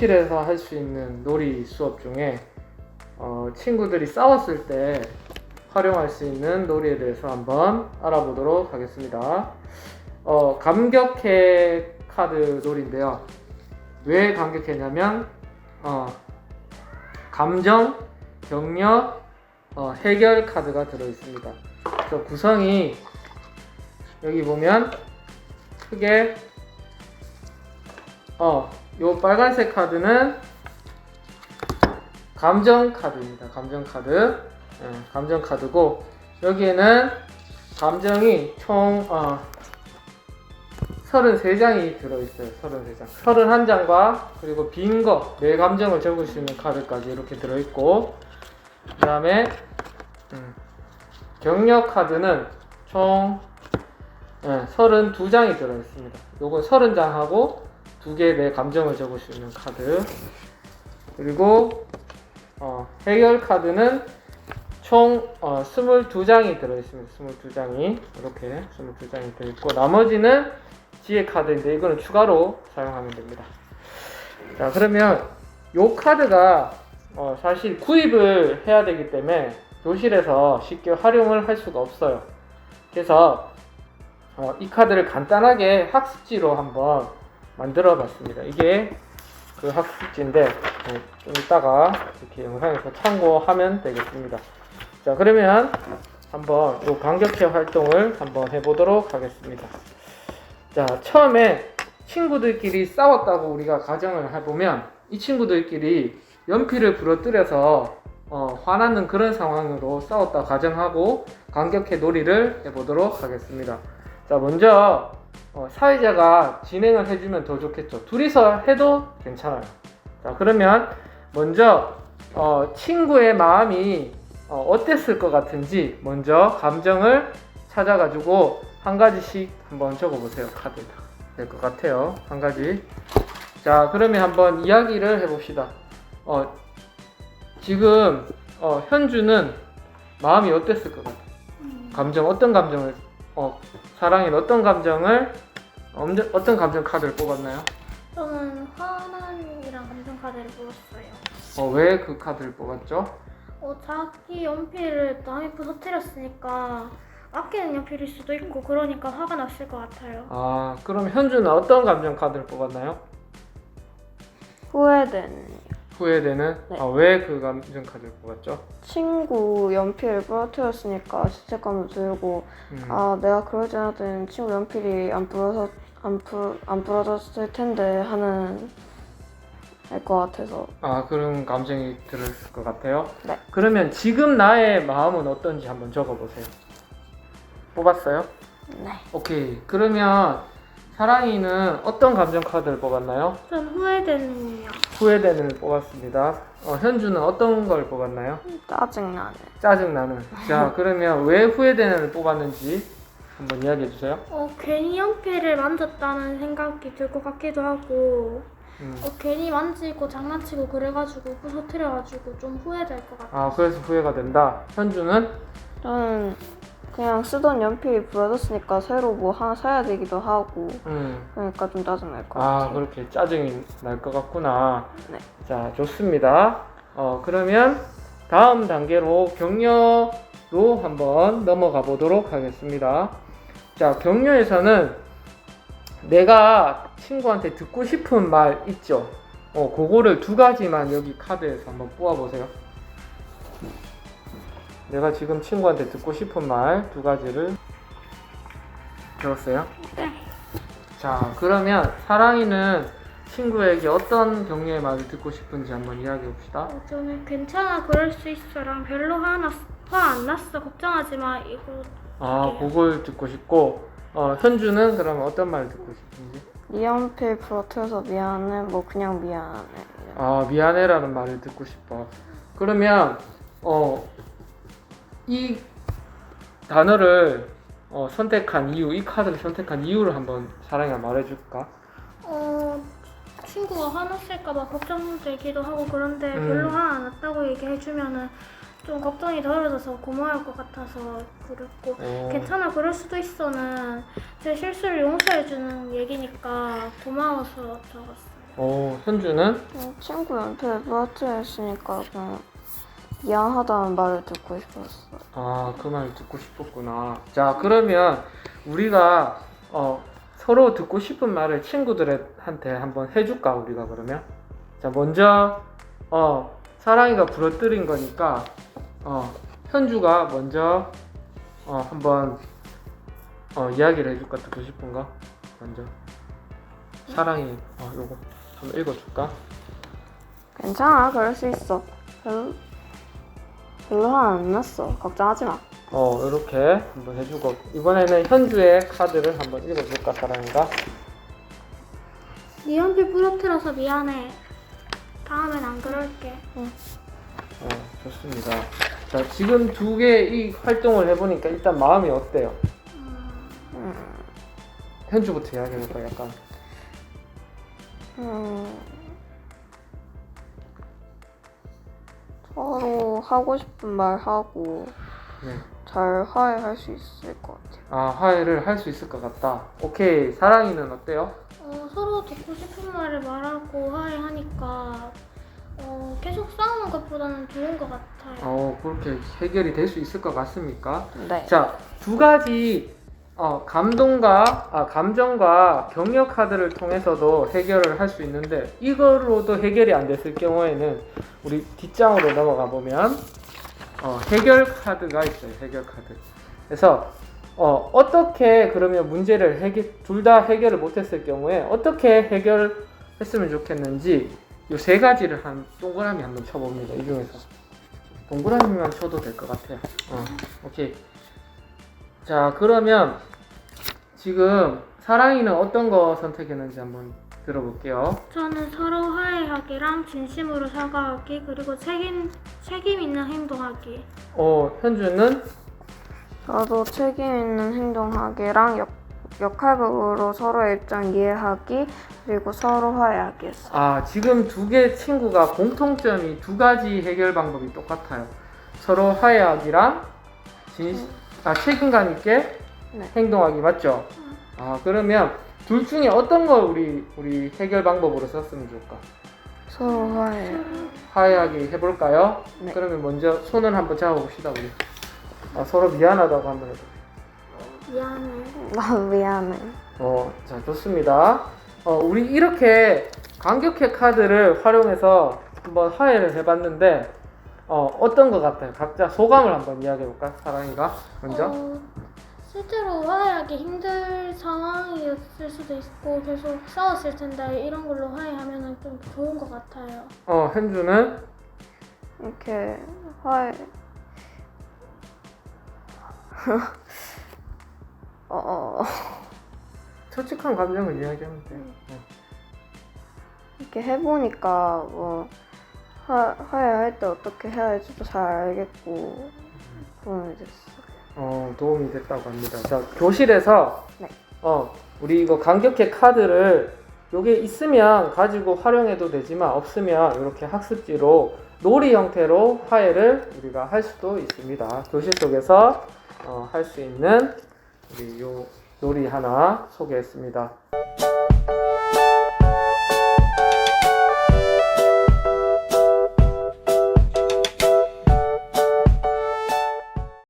교실에서 할 수 있는 놀이 수업 중에 어, 친구들이 싸웠을 때 활용할 수 있는 놀이에 대해서 한번 알아보도록 하겠습니다. 어, 감격해 카드 놀이인데요. 왜 감격했냐면 어, 감정, 격려, 어, 해결 카드가 들어 있습니다. 그래서 구성이 여기 보면 크게 어, 요 빨간색 카드는 감정 카드입니다. 감정 카드. 예, 감정 카드고 여기에는 감정이 총 어, 33장이 들어있어요. 33장. 31장과 그리고 빈 거, 내 감정을 적을 수 있는 카드까지 이렇게 들어있고 그 다음에 음, 격려 카드는 총 예, 32장이 들어있습니다. 요건 30장하고 두 개의 내 감정을 적을 수 있는 카드. 그리고 어, 해결 카드는 총 어, 22장이 들어있습니다. 22장이 이렇게 22장이 들어있고 나머지는 지혜 카드인데 이거는 추가로 사용하면 됩니다. 자 그러면 요 카드가 어, 사실 구입을 해야 되기 때문에 교실에서 쉽게 활용을 할 수가 없어요. 그래서 어, 이 카드를 간단하게 학습지로 한번 만들어 봤습니다. 이게 그 학습지인데 어, 좀 이따가 이렇게 영상에서 참고하면 되겠습니다. 자 그러면 한번 요 간격체 활동을 한번 해보도록 하겠습니다. 자 처음에 친구들끼리 싸웠다고 우리가 가정을 해보면 이 친구들끼리 연필을 부러뜨려서 어, 화나는 그런 상황으로 싸웠다 가정하고 간격해 놀이를 해보도록 하겠습니다. 자 먼저 어, 사회자가 진행을 해주면 더 좋겠죠. 둘이서 해도 괜찮아요. 자, 그러면 먼저 어, 친구의 마음이 어, 땠을것 같은지 먼저 감정을 찾아가지고 한 가지씩 한번 적어보세요. 카드에다. 될 것 같아요. 한 가지. 자, 그러면 한번 이야기를 해봅시다. 어, 지금 어, 현주는 마음이 어땠을 것 같아? 감정, 어떤 감정을, 어, 사랑인 어떤 감정을 엄- 어떤 감정 카드를 뽑았나요? 저는 화난이랑 감정 카드를 뽑았어요. 어, 왜 그 카드를 뽑았죠? 어, 자기 연필을 남이 부서뜨렸으니까 아끼는 연필일 수도 있고 그러니까 화가 났을 것 같아요. 아, 그럼 현주는 어떤 감정 카드를 뽑았나요? 후회된 후회되는? 네. 아, 왜 그 감정 카드를 뽑았죠? 친구 연필을 부러뜨렸으니까 죄책감도 들고 음, 아 내가 그러지 않았더니 친구 연필이 안 부러서 안, 부, 안 부러졌을 텐데 하는 알것 같아서 아, 그런 감정이 들었을 것 같아요? 네. 그러면 지금 나의 마음은 어떤지 한번 적어보세요. 뽑았어요? 네 오케이. 그러면 사랑이는 어떤 감정 카드를 뽑았나요? 전 후회되는요. 후회되는을 뽑았습니다. 어, 현주는 어떤 걸 뽑았나요? 짜증나네 짜증나는. 자, 그러면 왜 후회되는을 뽑았는지 한번 이야기해 주세요. 어, 괜히 연필을 만졌다는 생각이 들 것 같기도 하고 음. 어, 괜히 만지고 장난치고 그래가지고 부서뜨려가지고 좀 후회될 것 같아요. 아, 그래서 후회가 된다. 현주는 저는 그냥 쓰던 연필이 부러졌으니까 새로 뭐 하나 사야 되기도 하고 음. 그러니까 좀 짜증 날 것 아, 같아요 그렇게 짜증이 날 것 같구나. 네. 자, 좋습니다. 어, 그러면 다음 단계로 격려로 한번 넘어가 보도록 하겠습니다. 자, 격려에서는 내가 친구한테 듣고 싶은 말 있죠? 어, 그거를 두 가지만 여기 카드에서 한번 뽑아보세요. 내가 지금 친구한테 듣고 싶은 말 두 가지를 적었어요? 자, 그러면 사랑이는 친구에게 어떤 격려의 말을 듣고 싶은지 한번 이야기해 봅시다. 어, 저는 괜찮아 그럴 수 있어랑 별로 화안 났어 걱정하지 마 이거 아? 그걸 듣고 싶고, 어, 현주는 그러면 어떤 말을 듣고 싶은지? 이 연필 부러뜨려서 미안해 뭐 그냥 미안해 아, 미안해라는 말을 듣고 싶어. 그러면, 어, 이 단어를 어, 선택한 이유, 이 카드를 선택한 이유를 한번 사랑이가 말해줄까? 어 친구가 화났을까봐 걱정되기도 하고 그런데 음. 별로 화 안 났다고 얘기해주면은 좀 걱정이 덜어져서 고마울 것 같아서 그랬고 어, 괜찮아 그럴 수도 있어는 제 실수를 용서해주는 얘기니까 고마워서 적었어요. 어, 현주는 어, 친구 연필 부러뜨렸으니까 그냥 미안하다는 말을 듣고 싶었어. 아, 그 말 듣고 싶었구나. 자, 그러면 우리가 어, 서로 듣고 싶은 말을 친구들한테 한번 해줄까, 우리가 그러면? 자, 먼저, 어, 사랑이가 부러뜨린 거니까, 어, 현주가 먼저, 어, 한번, 어, 이야기를 해줄까, 듣고 싶은 거? 먼저. 사랑이, 어, 요거 한번 읽어줄까? 괜찮아, 그럴 수 있어. 별로, 별로 화안 났어. 걱정하지 마. 어, 이렇게 한번 해주고, 이번에는 현주의 카드를 한번 읽어줄까, 사랑이가? 네 연필 부러뜨려서 미안해. 다음엔 안 그럴게. 어, 좋습니다. 자, 지금 두 개 이 활동을 해보니까 일단 마음이 어때요? 음, 현주부터 이야기해볼까, 약간. 음, 서로 하고 싶은 말 하고 네. 잘 화해할 수 있을 것 같아요. 아, 화해를 할 수 있을 것 같다. 오케이. 사랑이는 어때요? 어, 서로 듣고 싶은 말을 말하고 화해하니까 어, 계속 싸우는 것보다는 좋은 것 같아요. 어, 그렇게 해결이 될 수 있을 것 같습니까? 네. 자, 두 가지 어, 감동과 아, 감정과 격려 카드를 통해서도 해결을 할 수 있는데 이거로도 해결이 안 됐을 경우에는 우리 뒷장으로 넘어가 보면 어, 해결 카드가 있어요. 해결 카드. 그래서 어, 어떻게 그러면 문제를 해결 둘 다 해결을 못했을 경우에 어떻게 해결했으면 좋겠는지 이 세 가지를 한 동그라미 한번 쳐봅니다. 이 중에서 동그라미만 쳐도 될 것 같아요. 어, 오케이. 자 그러면 지금 사랑이는 어떤 거 선택했는지 한번 들어볼게요. 저는 서로 화해하기랑 진심으로 사과하기 그리고 책임 책임 있는 행동하기. 어 현주는 저도 책임 있는 행동하기랑 역, 역할극으로 서로의 입장 이해하기 그리고 서로 화해하기 했어요. 아 지금 두 개 친구가 공통점이 두 가지 해결 방법이 똑같아요. 서로 화해하기랑 진, 아 책임감 있게 네. 행동하기 맞죠? 아 그러면 둘 중에 어떤 걸 우리 우리 해결 방법으로 썼으면 좋을까? 서로 화해. 화해하기 해볼까요? 네. 그러면 먼저 손을 한번 잡아봅시다 우리. 아, 서로 미안하다고 한번 해볼게요. 미안해. 나 미안해. 어, 자, 좋습니다. 어, 우리 이렇게 간격해 카드를 활용해서 한번 화해를 해봤는데, 어, 어떤 것 같아요? 각자 소감을 한번 이야기해볼까? 사랑이가 먼저. 어, 실제로 화해하기 힘들 상황이었을 수도 있고 계속 싸웠을 텐데 이런 걸로 화해하면 좀 좋은 것 같아요. 어, 현주는 이렇게 화해. 어, 어, 솔직한 감정을 이야기하면 돼. 어. 이렇게 해보니까 뭐 화, 화해할 때 어떻게 해야 할지도 잘 알겠고 도움이 됐어. 어, 도움이 됐다고 합니다. 자, 교실에서 네. 어, 우리 이거 간격해 카드를 요게 있으면 가지고 활용해도 되지만 없으면 이렇게 학습지로 놀이 형태로 화해를 우리가 할 수도 있습니다. 교실 속에서 어, 할 수 있는 우리 요 놀이 하나 소개했습니다.